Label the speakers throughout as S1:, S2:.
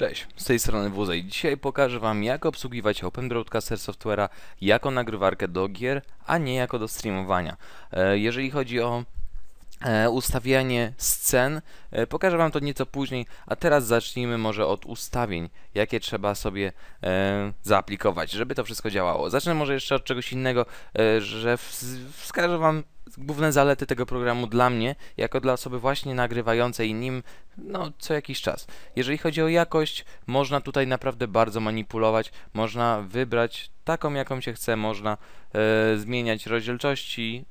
S1: Cześć, z tej strony WZ i dzisiaj pokażę Wam jak obsługiwać Open Broadcaster Software'a jako nagrywarkę do gier, a nie jako do streamowania. E, jeżeli chodzi o ustawianie scen, e, pokażę Wam to nieco później, a teraz zacznijmy może od ustawień, jakie trzeba sobie e, zaaplikować, żeby to wszystko działało. Zacznę może jeszcze od czegoś innego, e, że wskażę Wam główne zalety tego programu dla mnie, jako dla osoby właśnie nagrywającej nim, no, co jakiś czas. Jeżeli chodzi o jakość, można tutaj naprawdę bardzo manipulować, można wybrać taką, jaką się chce, można e, zmieniać rozdzielczości,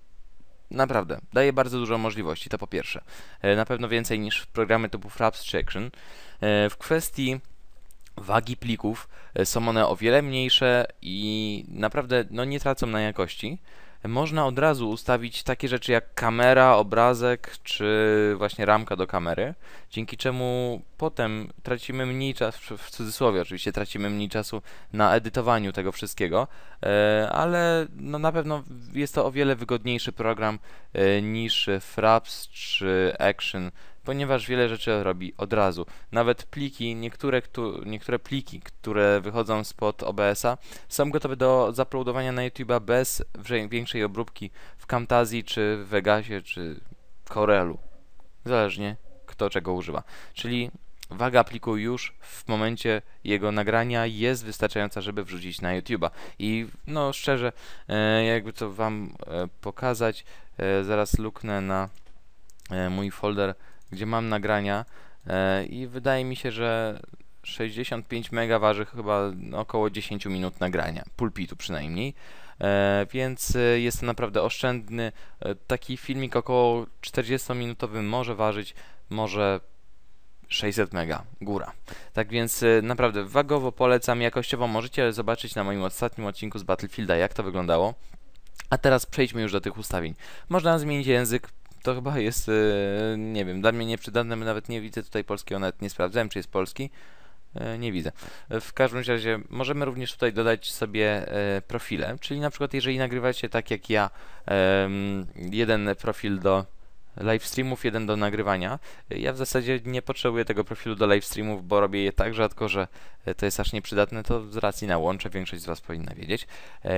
S1: Naprawdę, daje bardzo dużo możliwości, to po pierwsze. E, Na pewno więcej niż programy typu Fraps czy Action. E, W kwestii wagi plików e, są one o wiele mniejsze i naprawdę no, nie tracą na jakości. Można od razu ustawić takie rzeczy jak kamera, obrazek czy właśnie ramka do kamery, dzięki czemu potem tracimy mniej czasu, w cudzysłowie oczywiście, tracimy mniej czasu na edytowaniu tego wszystkiego, e, ale no, na pewno jest to o wiele wygodniejszy program e, niż Fraps czy Action, ponieważ wiele rzeczy robi od razu. Nawet pliki, niektóre, któ- niektóre pliki, które wychodzą spod OBS-a, są gotowe do zaploadowania na YouTube'a bez większej obróbki w Camtasia, czy w Vegasie, czy Corelu. Zależnie kto czego używa. Czyli waga pliku już w momencie jego nagrania jest wystarczająca, żeby wrzucić na YouTube'a. I no szczerze, e, jakby to wam e, pokazać, e, zaraz luknę na mój folder, gdzie mam nagrania e, i wydaje mi się, że 65 mega waży chyba około 10 minut nagrania, pulpitu przynajmniej. E, więc e, jest to naprawdę oszczędny. Taki filmik około 40-minutowy może ważyć może 600 mega, góra. Tak więc naprawdę wagowo polecam, jakościowo możecie zobaczyć na moim ostatnim odcinku z Battlefielda jak to wyglądało. A teraz przejdźmy już do tych ustawień. Można zmienić język, to chyba jest, e, nie wiem, dla mnie nieprzydatne, nawet nie widzę tutaj polskiego, nawet nie sprawdzałem czy jest polski. E, Nie widzę. E, W każdym razie możemy również tutaj dodać sobie profile, czyli na przykład jeżeli nagrywacie tak jak ja, jeden profil do live streamów, jeden do nagrywania. Ja w zasadzie nie potrzebuję tego profilu do live streamów, bo robię je tak rzadko, że to jest aż nieprzydatne, to z racji na łącze większość z Was powinna wiedzieć.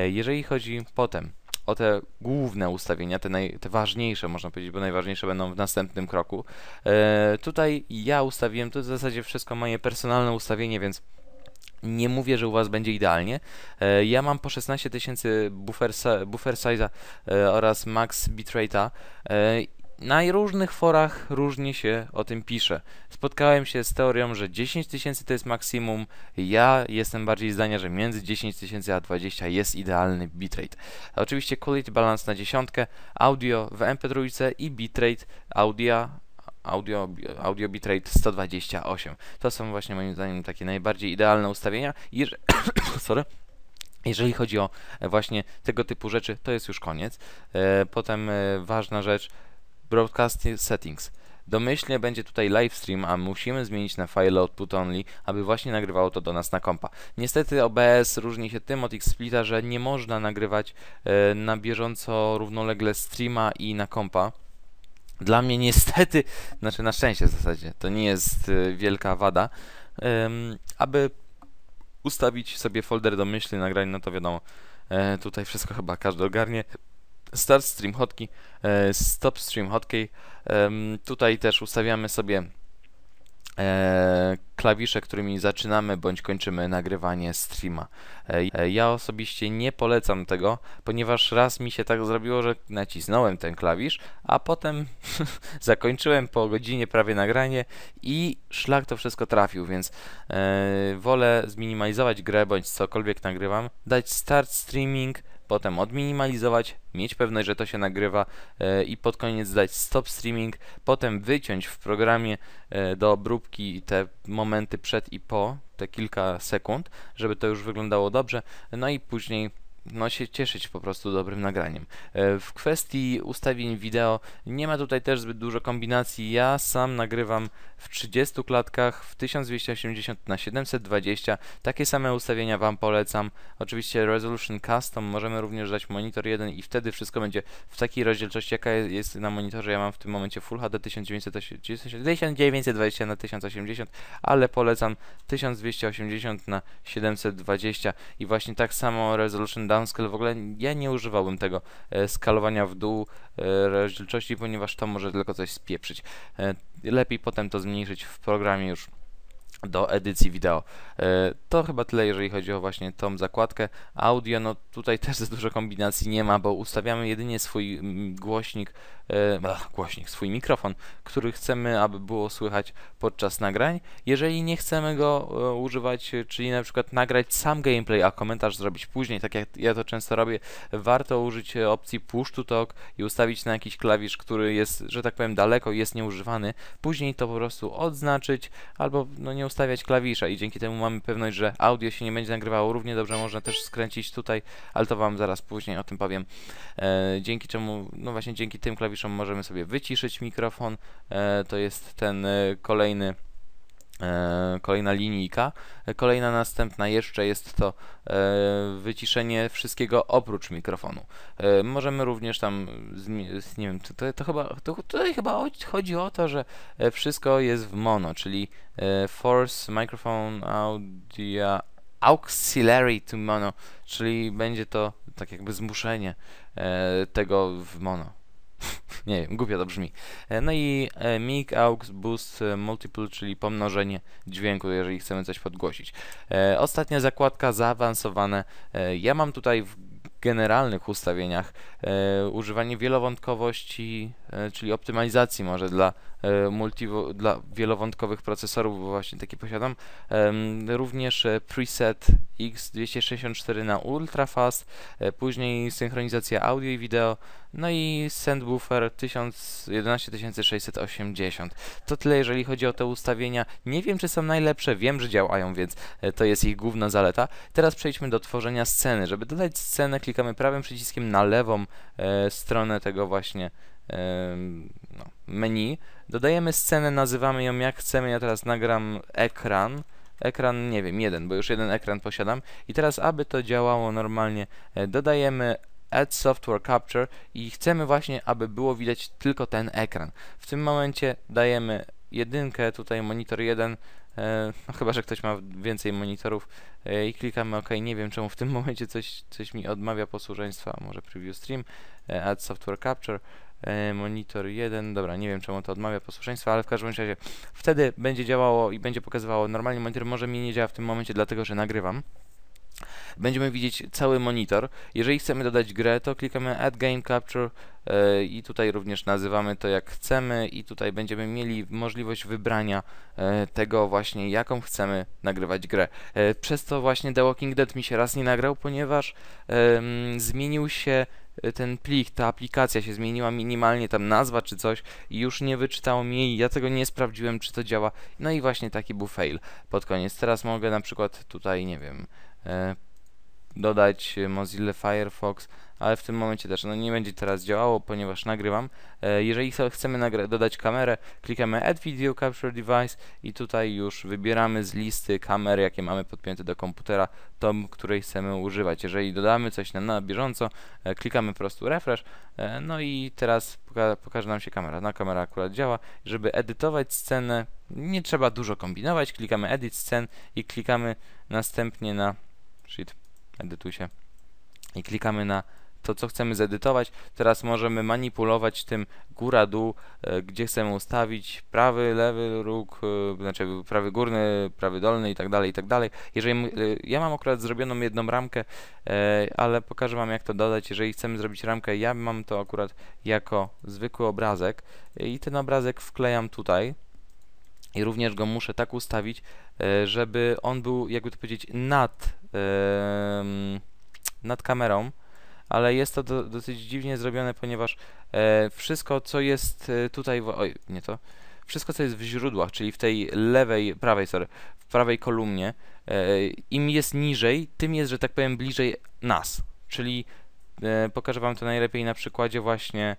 S1: Jeżeli chodzi potem o te główne ustawienia, te, naj, te ważniejsze można powiedzieć, bo najważniejsze będą w następnym kroku. E, tutaj ja ustawiłem, to w zasadzie wszystko moje personalne ustawienie, więc nie mówię, że u Was będzie idealnie. E, ja mam po 16 tysięcy buffer, buffer size'a e, oraz max bitrate'a. Na różnych forach różnie się o tym pisze. Spotkałem się z teorią, że 10 tysięcy to jest maksimum. Ja jestem bardziej zdania, że między 10 tysięcy a 20 jest idealny bitrate. Oczywiście quality balance na dziesiątkę, audio w MP3 i bitrate audio audio, audio bitrate 128. To są właśnie moim zdaniem takie najbardziej idealne ustawienia. Sorry. Jeżeli chodzi o e, właśnie tego typu rzeczy, to jest już koniec. E, Potem e, ważna rzecz, broadcast settings. Domyślnie będzie tutaj live stream, a musimy zmienić na file output only, aby właśnie nagrywało to do nas na kompa. Niestety OBS różni się tym od Xsplita, że nie można nagrywać e, na bieżąco równolegle streama i na kompa. Dla mnie niestety, znaczy na szczęście w zasadzie, to nie jest e, wielka wada. Em, aby ustawić sobie folder domyślny nagrań, no to wiadomo, e, tutaj wszystko chyba każdy ogarnie. Start stream hotkey, e, stop stream hotkey. Tutaj też ustawiamy sobie e, klawisze, którymi zaczynamy bądź kończymy nagrywanie streama. E, ja osobiście nie polecam tego, ponieważ raz mi się tak zrobiło, że nacisnąłem ten klawisz, a potem zakończyłem po godzinie prawie nagranie i szlak to wszystko trafił, więc wolę zminimalizować grę bądź cokolwiek nagrywam, dać start streaming, potem odminimalizować, mieć pewność, że to się nagrywa e, i pod koniec dać stop streaming, potem wyciąć w programie e, do obróbki te momenty przed i po, te kilka sekund, żeby to już wyglądało dobrze, no i później no, się cieszyć po prostu dobrym nagraniem. E, w kwestii ustawień wideo nie ma tutaj też zbyt dużo kombinacji. Ja sam nagrywam w 30 klatkach w 1280 na 720. Takie same ustawienia Wam polecam. Oczywiście Resolution Custom możemy również dać monitor 1 i wtedy wszystko będzie w takiej rozdzielczości, jaka jest na monitorze. Ja mam w tym momencie Full HD 1920 na 1080, ale polecam 1280 na 720 i właśnie tak samo Resolution downscale, w ogóle ja nie używałbym tego e, skalowania w dół e, rozdzielczości, ponieważ to może tylko coś spieprzyć. E, lepiej potem to zmniejszyć w programie już do edycji wideo. To chyba tyle, jeżeli chodzi o właśnie tą zakładkę. Audio, no tutaj też za dużo kombinacji nie ma, bo ustawiamy jedynie swój mm, głośnik, e, głośnik, swój mikrofon, który chcemy, aby było słychać podczas nagrań. Jeżeli nie chcemy go e, używać, czyli na przykład nagrać sam gameplay, a komentarz zrobić później, tak jak ja to często robię, warto użyć opcji push to talk i ustawić na jakiś klawisz, który jest, że tak powiem, daleko jest nieużywany. Później to po prostu odznaczyć albo no nie ustawiać klawisza i dzięki temu mamy pewność, że audio się nie będzie nagrywało. Równie dobrze można też skręcić tutaj, ale to Wam zaraz później o tym powiem. E, dzięki czemu, no właśnie dzięki tym klawiszom możemy sobie wyciszyć mikrofon. E, to jest ten e, kolejny E, kolejna linijka. Kolejna następna jeszcze jest to wyciszenie wszystkiego oprócz mikrofonu. Możemy również tam, nie wiem, to, to chyba, to, tutaj chyba chodzi o to, że wszystko jest w mono, czyli force microphone audio auxiliary to mono, czyli będzie to tak jakby zmuszenie tego w mono. nie wiem, głupio to brzmi. E, no i e, mic, aux, boost, e, multiple, czyli pomnożenie dźwięku, jeżeli chcemy coś podgłosić. Ostatnia zakładka, zaawansowane. Ja mam tutaj w generalnych ustawieniach używanie wielowątkowości, czyli optymalizacji może dla, e, multi, dla wielowątkowych procesorów, bo właśnie takie posiadam. również preset X264 na ultrafast, później synchronizacja audio i wideo, no i sendbuffer 11680. To tyle jeżeli chodzi o te ustawienia. Nie wiem czy są najlepsze, wiem, że działają, więc to jest ich główna zaleta. Teraz przejdźmy do tworzenia sceny. Żeby dodać scenę, klikamy prawym przyciskiem na lewą e, stronę tego właśnie e, no, menu. Dodajemy scenę, nazywamy ją jak chcemy. Ja teraz nagram ekran. Ekran, nie wiem, jeden, bo już jeden ekran posiadam. I teraz, aby to działało normalnie, e, dodajemy Add Software Capture i chcemy właśnie, aby było widać tylko ten ekran. W tym momencie dajemy jedynkę, tutaj monitor 1, e, no chyba, że ktoś ma więcej monitorów e, i klikamy OK. Nie wiem czemu w tym momencie coś, coś mi odmawia posłuszeństwa, może Preview Stream, e, Add Software Capture, monitor 1, dobra, nie wiem czemu to odmawia posłuszeństwa, ale w każdym razie wtedy będzie działało i będzie pokazywało, normalnie monitor może mi nie działa w tym momencie, dlatego że nagrywam będziemy widzieć cały monitor. Jeżeli chcemy dodać grę, to klikamy Add Game Capture yy, i tutaj również nazywamy to jak chcemy i tutaj będziemy mieli możliwość wybrania yy, tego właśnie, jaką chcemy nagrywać grę. Yy, przez to właśnie The Walking Dead mi się raz nie nagrał, ponieważ zmienił się ten plik, ta aplikacja się zmieniła minimalnie, tam nazwa czy coś i już nie wyczytało mi jej, ja tego nie sprawdziłem, czy to działa. No i właśnie taki był fail pod koniec. Teraz mogę na przykład tutaj, nie wiem, E, dodać Mozilla Firefox, ale w tym momencie też no nie będzie teraz działało, ponieważ nagrywam. E, jeżeli chcemy dodać kamerę, klikamy Add Video Capture Device i tutaj już wybieramy z listy kamer, jakie mamy podpięte do komputera, tą, której chcemy używać. Jeżeli dodamy coś na, na bieżąco, e, klikamy po prostu Refresh, no i teraz poka pokaże nam się kamera. Na kamera akurat działa. Żeby edytować scenę, nie trzeba dużo kombinować, klikamy Edit Scen i klikamy następnie na Shit, edytuj się. I klikamy na to, co chcemy zedytować. Teraz możemy manipulować tym góra-dół, e, gdzie chcemy ustawić prawy, lewy róg, e, znaczy prawy górny, prawy dolny i tak dalej, i tak dalej. Jeżeli, e, ja mam akurat zrobioną jedną ramkę, ale pokażę Wam jak to dodać. Jeżeli chcemy zrobić ramkę, ja mam to akurat jako zwykły obrazek i ten obrazek wklejam tutaj i również go muszę tak ustawić, żeby on był, jakby to powiedzieć, nad, nad kamerą, ale jest to do, dosyć dziwnie zrobione, ponieważ e, wszystko, co jest e, tutaj, oj, nie to, wszystko, co jest w źródłach, czyli w tej lewej, prawej, sorry, w prawej kolumnie, im jest niżej, tym jest, że tak powiem, bliżej nas, czyli e, pokażę Wam to najlepiej na przykładzie właśnie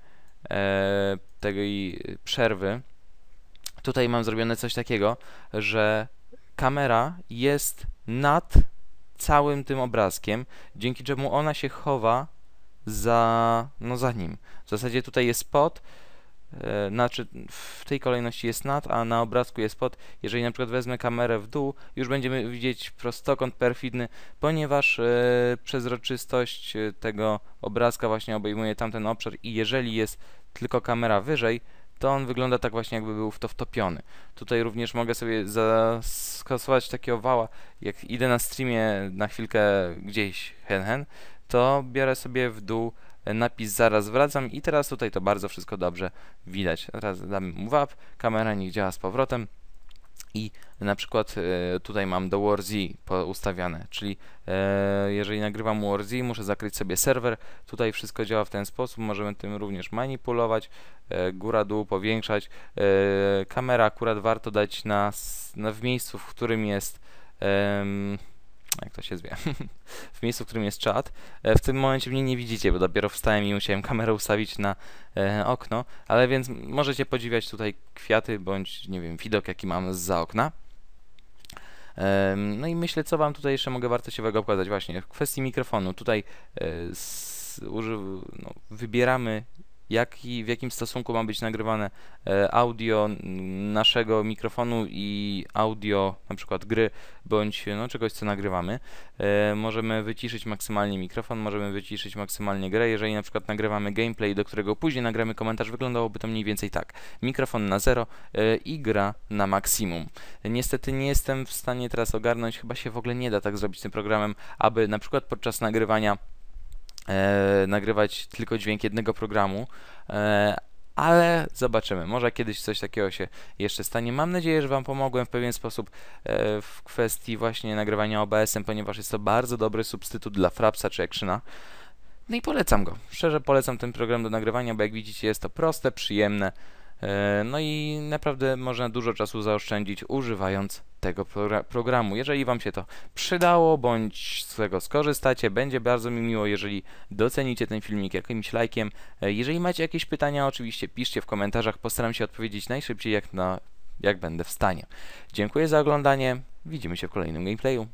S1: e, tej przerwy. Tutaj mam zrobione coś takiego, że kamera jest nad całym tym obrazkiem, dzięki czemu ona się chowa za, no za nim. W zasadzie tutaj jest pod, e, znaczy w tej kolejności jest nad, a na obrazku jest pod. Jeżeli na przykład wezmę kamerę w dół, już będziemy widzieć prostokąt perfidny, ponieważ e, przezroczystość e, tego obrazka właśnie obejmuje tamten obszar i jeżeli jest tylko kamera wyżej, to on wygląda tak właśnie jakby był w to wtopiony. Tutaj również mogę sobie zastosować takiego wała, jak idę na streamie na chwilkę gdzieś hen hen, to biorę sobie w dół napis zaraz wracam i teraz tutaj to bardzo wszystko dobrze widać. Teraz damy mu WAP, kamera niech działa z powrotem i na przykład e, tutaj mam do WarZ ustawiane, czyli e, jeżeli nagrywam WarZ, muszę zakryć sobie serwer, tutaj wszystko działa w ten sposób, możemy tym również manipulować, e, góra, dół, powiększać, kamera akurat warto dać na, na, w miejscu, w którym jest jak to się zwie, w miejscu, w którym jest czat. E, w tym momencie mnie nie widzicie, bo dopiero wstałem i musiałem kamerę ustawić na e, okno, ale więc możecie podziwiać tutaj kwiaty, bądź, nie wiem, widok, jaki mam za okna. E, no i myślę, co Wam tutaj jeszcze mogę wartościowego pokazać. Właśnie w kwestii mikrofonu. Tutaj e, z, no, wybieramy w jakim stosunku ma być nagrywane e, audio naszego mikrofonu i audio na przykład gry bądź no, czegoś, co nagrywamy. E, możemy wyciszyć maksymalnie mikrofon, możemy wyciszyć maksymalnie grę. Jeżeli na przykład nagrywamy gameplay, do którego później nagramy komentarz, wyglądałoby to mniej więcej tak. Mikrofon na zero e, i gra na maksimum. Niestety nie jestem w stanie teraz ogarnąć, chyba się w ogóle nie da tak zrobić tym programem, aby na przykład podczas nagrywania e, nagrywać tylko dźwięk jednego programu, e, ale zobaczymy. Może kiedyś coś takiego się jeszcze stanie. Mam nadzieję, że Wam pomogłem w pewien sposób e, w kwestii właśnie nagrywania OBS-em, ponieważ jest to bardzo dobry substytut dla Frapsa czy Actiona. No i polecam go. Szczerze polecam ten program do nagrywania, bo jak widzicie jest to proste, przyjemne, E, no i naprawdę można dużo czasu zaoszczędzić używając tego programu. Jeżeli Wam się to przydało, bądź z tego skorzystacie, będzie bardzo mi miło, jeżeli docenicie ten filmik jakimś lajkiem. E, jeżeli macie jakieś pytania, oczywiście piszcie w komentarzach, postaram się odpowiedzieć najszybciej jak, na, jak będę w stanie. Dziękuję za oglądanie, widzimy się w kolejnym gameplayu.